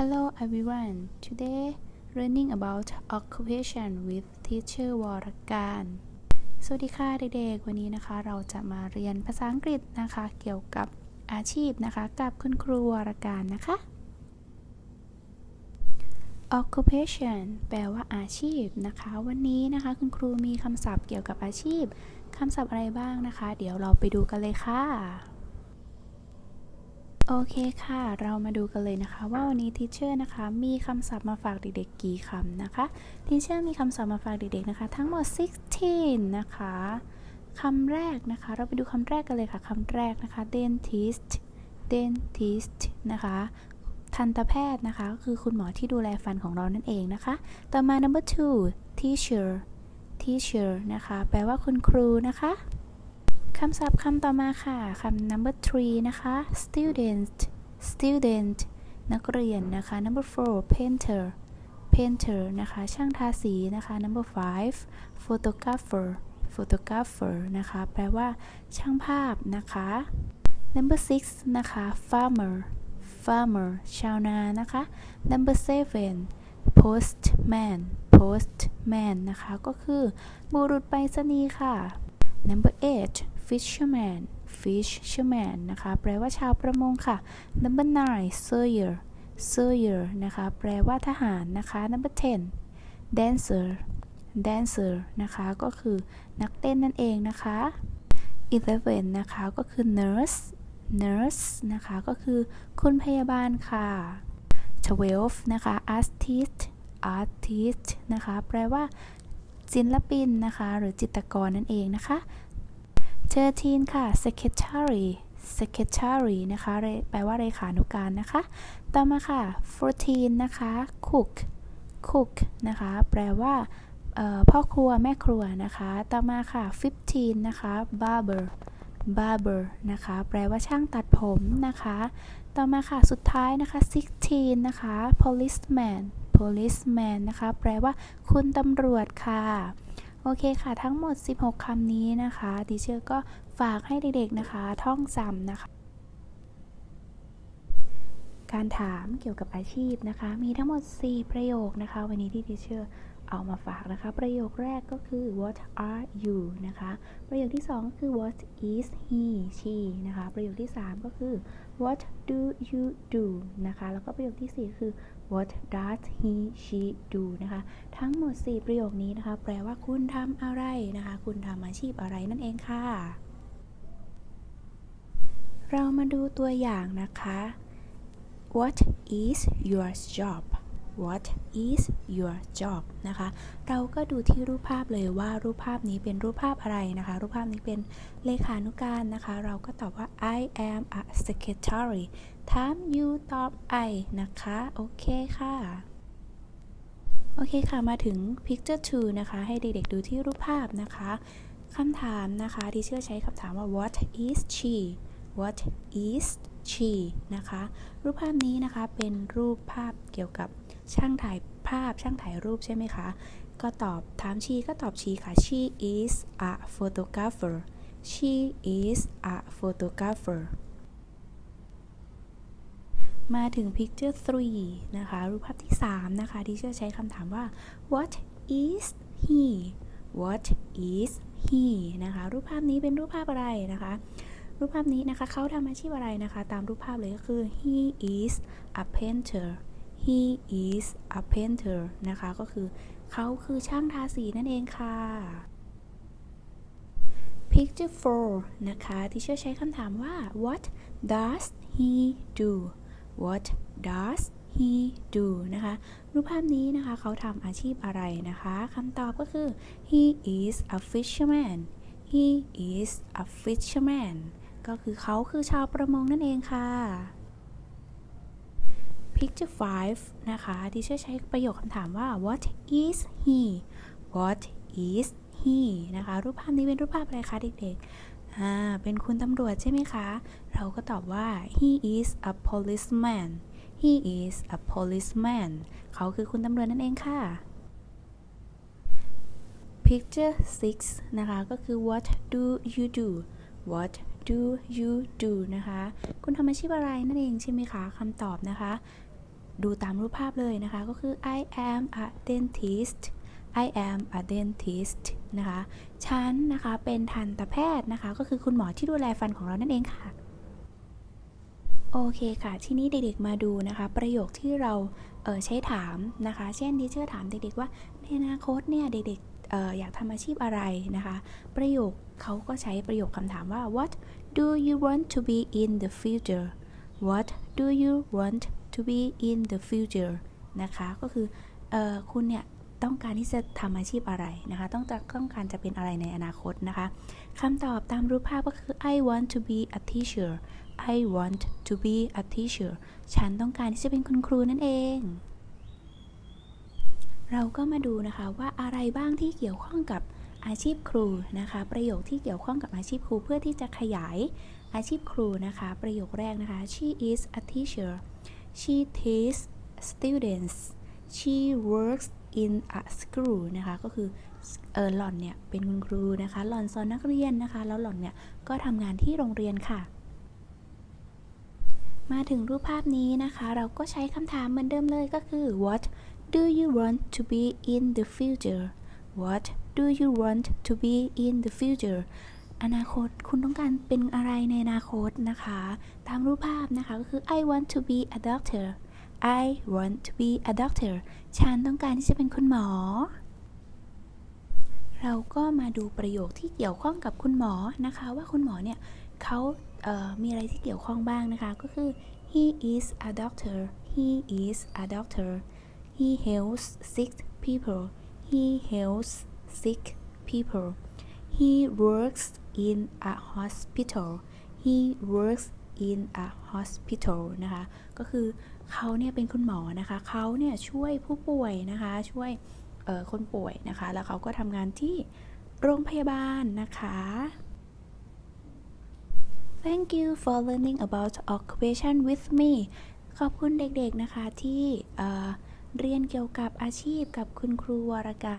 Hello everyone. Today learning about occupation with teacher วรการ สวัสดีค่ะเด็กๆ วันนี้นะคะ เราจะมาเรียนภาษาอังกฤษนะคะ เกี่ยวกับอาชีพนะคะ กับคุณครูวรการนะคะ occupation แปลว่าอาชีพนะคะ วันนี้นะคะ คุณครูมีคำศัพท์เกี่ยวกับอาชีพคำศัพท์อะไรบ้างนะคะ เดี๋ยวเราไปดูกันเลยค่ะ โอเคค่ะ เรามาดูกันเลยนะคะ ว่าวันนี้ทีเชอร์นะคะ มีคำศัพท์มาฝากเด็กๆกี่คำนะคะทีเชอร์มีคำศัพท์มาฝากเด็กๆนะคะ ทั้งหมด 16 นะคะคำแรกนะคะ เราไปดูคำแรกกันเลยค่ะคำแรกนะคะ dentist dentist นะคะ ทันตแพทย์นะคะก็คือคุณหมอที่ดูแลฟันของเรานั่นเองนะคะ ต่อมา number two teacher teacher นะคะ แปลว่าคุณครูนะคะ คำศัพท์คำต่อมาค่ะคำ number three นะคะ student student นักเรียนนะคะ number four painter painter นะคะ ช่างทาสีนะคะ number five photographer photographer นะคะ แปลว่า ช่างภาพนะคะ number six นะคะ farmer farmer ชาวนานะคะ number seven postman postman นะคะ ก็คือบุรุษไปรษณีย์ค่ะ number eight fisherman fisherman นะคะ แปลว่าชาวประมงค่ะ number nine sailor sailor นะคะ แปลว่าทหารนะคะ number ten dancer dancer นะคะ ก็คือนักเต้นนั่นเองนะคะ eleven นะคะ ก็คือ nurse nurse นะคะ ก็คือคุณพยาบาลค่ะ twelve นะคะ artist artist นะคะ แปลว่าศิลปินนะคะ หรือจิตรกรนั่นเองนะคะ 13 ค่ะ secretary secretary นะคะ แปลว่าเลขานุการนะคะ ต่อมาค่ะ 14 นะคะ cook cook นะคะ แปลว่าพ่อครัวแม่ครัวนะคะ ต่อมาค่ะ 15 นะคะ barber barber นะคะ แปลว่าช่างตัดผมนะคะ ต่อมาค่ะ สุดท้ายนะคะ 16 นะคะ policeman policeman นะคะ แปลว่าคุณตำรวจค่ะ โอเคค่ะทั้งหมด 16คำนี้นะคะดิเชอร์ก็ฝากให้เด็กๆนะคะ ท่องจำนะคะ การถามเกี่ยวกับอาชีพนะคะ มีทั้งหมด 4 ประโยคนะคะ วันนี้ที่ดิเชอร์ เอามาฝากนะคะ ประโยคแรกก็คือ what are you นะคะ ประโยคที่2ก็คือ what is he she นะคะ ประโยคที่ 3 ก็คือ what do you do นะคะ แล้วก็ประโยคทีสี่ 4 คือ what does he she do นะคะ ทั้งหมด 4 ประโยคนี้นะคะ แปลว่าคุณทำอะไรนะคะ คุณทำอาชีพอะไรนั่นเองค่ะ เรามาดูตัวอย่างนะคะ What is your job What is your job นะคะ เราก็ดูที่รูปภาพเลยว่ารูปภาพนี้เป็นรูปภาพอะไรนะคะ รูปภาพนี้เป็นเลขานุการนะคะ เราก็ตอบว่า I am a secretary ถาม you ตอบ I นะคะ โอเคค่ะโอเคค่ะ มาถึง picture 2 นะคะ ให้เด็กๆดูที่รูปภาพนะคะคำถามนะคะที่เชื่อใช้คำถามว่า what is she what is she นะคะ รูปภาพนี้นะคะเป็นรูปภาพเกี่ยวกับ ช่างถ่ายภาพช่างถ่ายรูปใช่ไหมคะ ก็ตอบถาม she ก็ตอบ she ค่ะ she is a photographer she is a photographer มาถึง picture 3 นะคะ รูปภาพที่ 3 นะคะที่เชื่อใช้คำถามว่า what is he what is he นะคะ รูปภาพนี้เป็นรูปภาพอะไรนะคะ รูปภาพนี้นะคะเขาทำอาชีพอะไรนะคะ ตามรูปภาพเลยก็คือ he is a painter he is a painter นะคะ ก็คือเขาคือช่างทาสีนั่นเองค่ะ picture 4 นะคะที่เชื่อใช้คำถามว่า what does he do what does he do นะคะ รูปภาพนี้นะคะ เขาทำอาชีพอะไรนะคะคำตอบก็คือ he is a fisherman he is a fisherman ก็คือเขาคือชาวประมงนั่นเองค่ะ picture 5 นะคะที่เชื่อใช้ประโยคคำถามว่า what is he what is he นะคะ รูปภาพนี้เป็นรูปภาพอะไรคะเด็กๆอ่าเป็นคุณตำรวจใช่ไหมคะ เราก็ตอบว่า he is a policeman he is a policeman เขาคือคุณตำรวจนั่นเองค่ะ picture 6 นะคะ ก็คือ what do you do what do you do นะคะ คุณทำอาชีพอะไรนั่นเองใช่ไหมคะคำตอบนะคะ ดูตามรูปภาพเลยนะคะ ก็คือ I am a dentist I am a dentist นะคะ ฉันนะคะเป็นทันตแพทย์นะคะ ก็คือคุณหมอที่ดูแลฟันของเรานั่นเองค่ะ โอเคค่ะ ที่นี้เด็กๆมาดูนะคะ ประโยคที่เราเใช้ถามนะคะ เช่นที่เชื่อถามเด็กๆว่าในอนาคตเนี่ยเด็กๆออยากทำอาชีพอะไรนะคะ ประโยคเขาก็ใช้ประโยคคำถามว่า what do you want to be in the future what do you want to be in the future นะคะ ก็คือออคุณเนี่ยต้องการที่จะทำอาชีพอะไรนะคะ ต้องจะต้องการจะเป็นอะไรในอนาคตนะคะคำตอบตามรูปภาพก็คือ I want to be a teacher I want to be a teacher ฉันต้องการที่จะเป็นคุณครูนั่นเอง เราก็มาดูนะคะว่าอะไรบ้างที่เกี่ยวข้องกับอาชีพครูนะคะ ประโยคที่เกี่ยวข้องกับอาชีพครูเพื่อที่จะขยายอาชีพครูนะคะ ประโยคแรกนะคะ she is a teacher she teaches students she works in a school นะคะก็คือเออหล่อนเนี่ยเป็นคุณครูนะคะ หล่อนสอนนักเรียนนะคะ แล้วหล่อนเนี่ยก็ทำงานที่โรงเรียนค่ะ มาถึงรูปภาพนี้นะคะ เราก็ใช้คำถามเหมือนเดิมเลยก็คือ what do you want to be in the future what do you want to be in the future อนาคตคุณต้องการเป็นอะไรในอนาคตนะคะ ตามรูปภาพนะคะก็คือ I want to be a doctor I want to be a doctor ฉันต้องการที่จะเป็นคุณหมอ เราก็มาดูประโยคที่เกี่ยวข้องกับคุณหมอนะคะ ว่าคุณหมอเนี่ยเขาเมีอะไรที่เกี่ยวข้องบ้างนะคะ ก็คือ he is a doctor he is a doctor he helps sick people he helps sick people he works in a hospital he works in a hospital นะคะ ก็คือเขาเนี่ยเป็นคุณหมอนะคะ เขาเนี่ยช่วยผู้ป่วยนะคะ ช่วยคนป่วยนะคะ แล้วเขาก็ทำงานที่โรงพยาบาลนะคะ Thank you for learning about occupation with me ขอบคุณเด็กๆนะคะที่เอ่อเรียนเกี่ยวกับอาชีพกับคุณครูวรการ